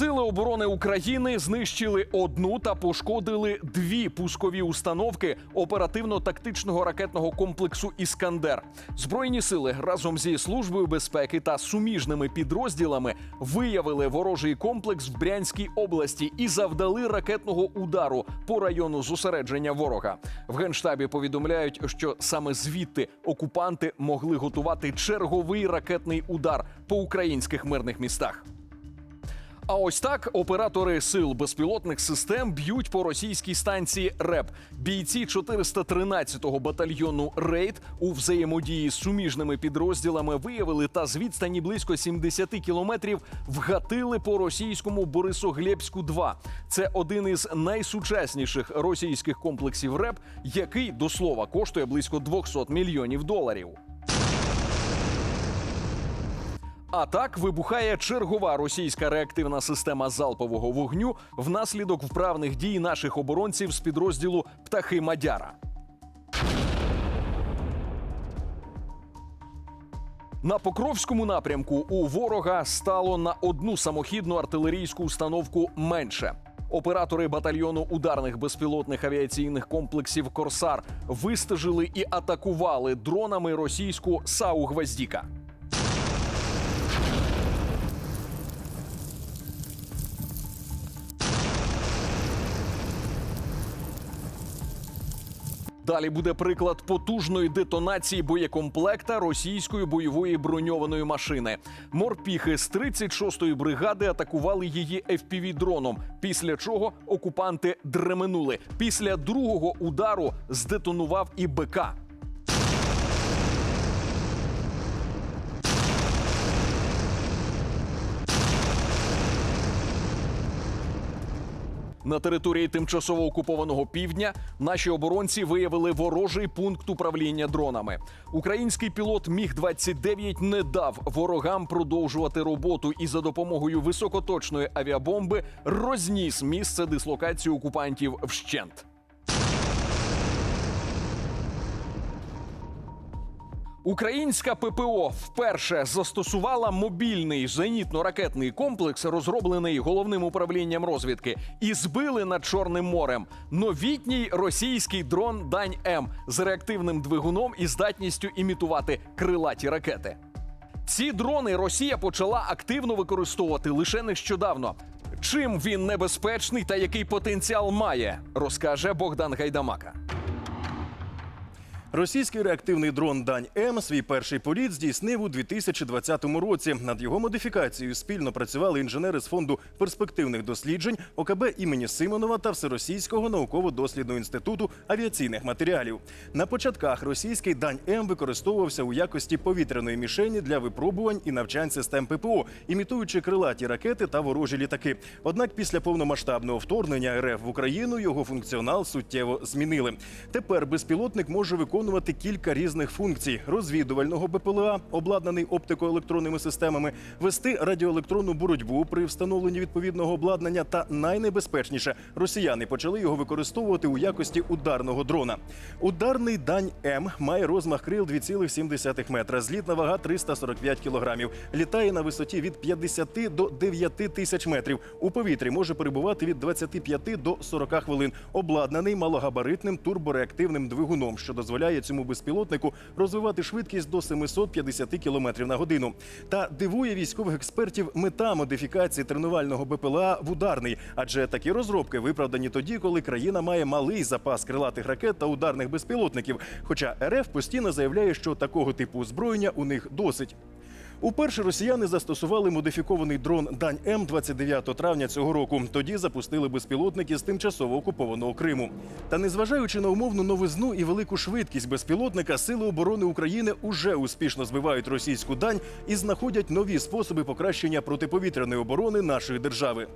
Сили оборони України знищили одну та пошкодили дві пускові установки оперативно-тактичного ракетного комплексу Іскандер. Збройні сили разом зі службою безпеки та суміжними підрозділами виявили ворожий комплекс в Брянській області і завдали ракетного удару по району зосередження ворога. В генштабі повідомляють, що саме звідти окупанти могли готувати черговий ракетний удар по українських мирних містах. А ось так оператори сил безпілотних систем б'ють по російській станції РЕП. Бійці 413-го батальйону Рейд у взаємодії з суміжними підрозділами виявили та з відстані близько 70 кілометрів вгатили по російському Борисоглєбську 2 Це один із найсучасніших російських комплексів РЕП, який до слова коштує близько 200 мільйонів доларів. А так вибухає чергова російська реактивна система залпового вогню внаслідок вправних дій наших оборонців з підрозділу Птахи Мадяра. На Покровському напрямку у ворога стало на одну самохідну артилерійську установку менше. Оператори батальйону ударних безпілотних авіаційних комплексів Корсар вистежили і атакували дронами російську САУ Гвоздіка. Далі буде приклад потужної детонації боєкомплекта російської бойової броньованої машини. Морпіхи з 36-ї бригади атакували її fpv дроном після чого окупанти дременули. Після другого удару здетонував і БК. На території тимчасово окупованого півдня наші оборонці виявили ворожий пункт управління дронами. Український пілот Міг 29 не дав ворогам продовжувати роботу і за допомогою високоточної авіабомби розніс місце дислокації окупантів вщент. Українська ППО вперше застосувала мобільний зенітно-ракетний комплекс, розроблений головним управлінням розвідки, і збили над Чорним морем новітній російський дрон Дань М з реактивним двигуном і здатністю імітувати крилаті ракети. Ці дрони Росія почала активно використовувати лише нещодавно. Чим він небезпечний та який потенціал має, розкаже Богдан Гайдамака. Російський реактивний дрон Дань М свій перший політ здійснив у 2020 році. Над його модифікацією спільно працювали інженери з фонду перспективних досліджень ОКБ імені Симонова та Всеросійського науково-дослідного інституту авіаційних матеріалів. На початках російський Дань М використовувався у якості повітряної мішені для випробувань і навчань систем ППО, імітуючи крилаті ракети та ворожі літаки. Однак після повномасштабного вторгнення РФ в Україну його функціонал суттєво змінили. Тепер безпілотник може виконувати кілька різних функцій: розвідувального БПЛА, обладнаний оптико-електронними системами, вести радіоелектронну боротьбу при встановленні відповідного обладнання. Та найнебезпечніше росіяни почали його використовувати у якості ударного дрона. Ударний дань М має розмах крил 2,7 метра, злітна вага 345 кілограмів. Літає на висоті від 50 до 9 тисяч метрів. У повітрі може перебувати від 25 до 40 хвилин. Обладнаний малогабаритним турбореактивним двигуном, що дозволяє цьому безпілотнику розвивати швидкість до 750 км на годину. Та дивує військових експертів мета модифікації тренувального БПЛА в ударний, адже такі розробки виправдані тоді, коли країна має малий запас крилатих ракет та ударних безпілотників. Хоча РФ постійно заявляє, що такого типу озброєння у них досить. Уперше росіяни застосували модифікований дрон Дань М 29 травня цього року. Тоді запустили безпілотники з тимчасово окупованого Криму. Та незважаючи на умовну новизну і велику швидкість безпілотника, сили оборони України уже успішно збивають російську дань і знаходять нові способи покращення протиповітряної оборони нашої держави.